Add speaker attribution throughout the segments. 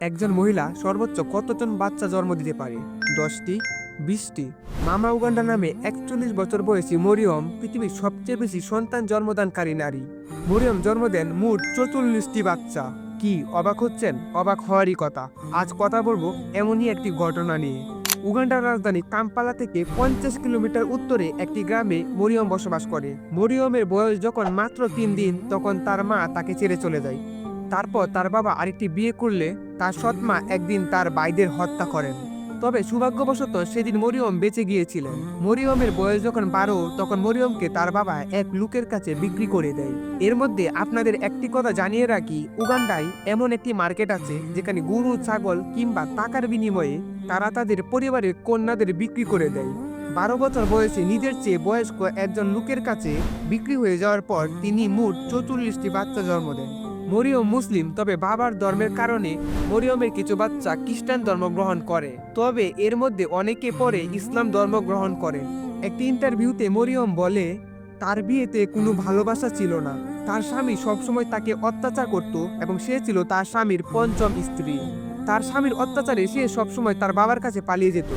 Speaker 1: একজন মহিলা সর্বোচ্চ কতজন বাচ্চা জন্ম দিতে পারে? দশটি, বিশটি। মামা উগান্ডা নামে একচল্লিশ বছর বয়সী মরিয়ম পৃথিবীর সবচেয়ে বেশি সন্তান জন্মদানকারী নারী। মরিয়ম জন্ম দেন মোট চৌচল্লিশটি বাচ্চা। কি, অবাক হচ্ছেন? অবাক হওয়ারই কথা। আজ কথা বলব এমনই একটি ঘটনা নিয়ে। উগান্ডার রাজধানী কাম্পালা থেকে পঞ্চাশ কিলোমিটার উত্তরে একটি গ্রামে মরিয়ম বসবাস করে। মরিয়মের বয়স যখন মাত্র তিন দিন, তখন তার মা তাকে ছেড়ে চলে যায়। তারপর তার বাবা আরেকটি বিয়ে করলে তার সৎমা একদিন তার বাইদের হত্যা করেন। তবে সৌভাগ্যবশত সেদিন মরিয়ম বেঁচে গিয়েছিলেন। মরিয়মের বয়স যখন বারো, তখন মরিয়মকে তার বাবা এক লোকের কাছে বিক্রি করে দেয়। এর মধ্যে আপনাদের একটি কথা জানিয়ে রাখি, উগান্ডায় এমন একটি মার্কেট আছে যেখানে গরু, ছাগল কিংবা টাকার বিনিময়ে তারা তাদের পরিবারের কন্যাদের বিক্রি করে দেয়। বারো বছর বয়সে নিজের চেয়ে বয়স্ক একজন লোকের কাছে বিক্রি হয়ে যাওয়ার পর তিনি মোট চৌচল্লিশটি বাচ্চা জন্ম দেন। মরিয়ম মুসলিম, তবে বাবার ধর্মের কারণে মরিয়মের কিছু বাচ্চা খ্রিস্টান ধর্ম গ্রহণ করে। তবে এর মধ্যে অনেকে পরে ইসলাম ধর্ম গ্রহণ করেন। একটি ইন্টারভিউতে মরিয়ম বলে, তার বিয়েতে কোনো ভালোবাসা ছিল না। তার স্বামী সবসময় তাকে অত্যাচার করত এবং সে ছিল তার স্বামীর পঞ্চম স্ত্রী। তার স্বামীর অত্যাচারে সে সবসময় তার বাবার কাছে পালিয়ে যেত।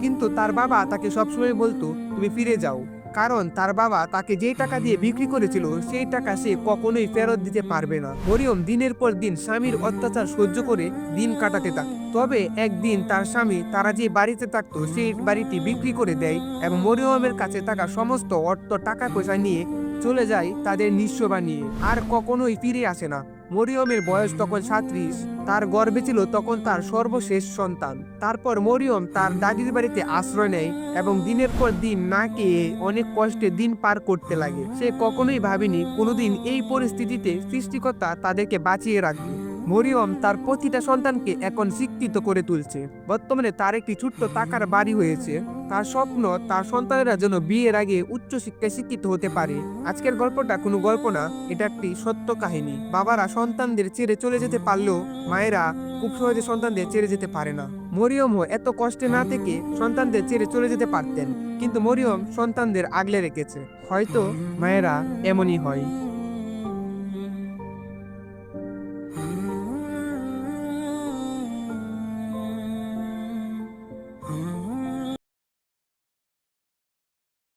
Speaker 1: কিন্তু তার বাবা তাকে সবসময় বলতো, তুমি ফিরে যাও। কারণ তার বাবা তাকে যেই টাকা দিয়ে বিক্রি করেছিল, সেই টাকা সে কখনোই ফেরত দিতে পারবে না। মরিয়ম দিনের পর দিন স্বামীর অত্যাচার সহ্য করে দিন কাটাতে থাকে। তবে একদিন তার স্বামী তারা যে বাড়িতে থাকতো, সেই বাড়িটি বিক্রি করে দেয় এবং মরিয়মের কাছে থাকা সমস্ত অর্থ টাকা পয়সা নিয়ে চলে যায় তাদের নিঃস্ব বানিয়ে। আর কখনোই ফিরে আসে না। মরিয়মের বয়স তখন সাঁত্রিশ। তার গর্বে ছিল তখন তার সর্বশেষ সন্তান। তারপর মরিয়ম তার দাদির বাড়িতে আশ্রয় নেয় এবং দিনের পর দিন না খেয়ে অনেক কষ্টে দিন পার করতে লাগে। সে কখনোই ভাবেনি, কোনোদিন এই পরিস্থিতিতে সৃষ্টিকর্তা তাদেরকে বাঁচিয়ে রাখবে। মরিয়ম তার প্রতিটা সন্তানকে এখন শিক্ষিত করে তুলছে। বর্তমানে তার একটি ছোট্ট টাকার বাড়ি হয়েছে। তার স্বপ্ন তার সন্তানেরা যেন বিয়ের আগে উচ্চ শিক্ষায় শিক্ষিত হতে পারে। আজকের গল্পটা কোনো গল্প না, এটা একটি সত্য কাহিনী। বাবারা সন্তানদের ছেড়ে চলে যেতে পারলেও মায়েরা খুব সহজে সন্তানদের ছেড়ে যেতে পারে না। মরিয়মও এত কষ্টে না থেকে সন্তানদের ছেড়ে চলে যেতে পারতেন। কিন্তু মরিয়ম সন্তানদের আগলে রেখেছে। হয়তো মায়েরা এমনই হয়।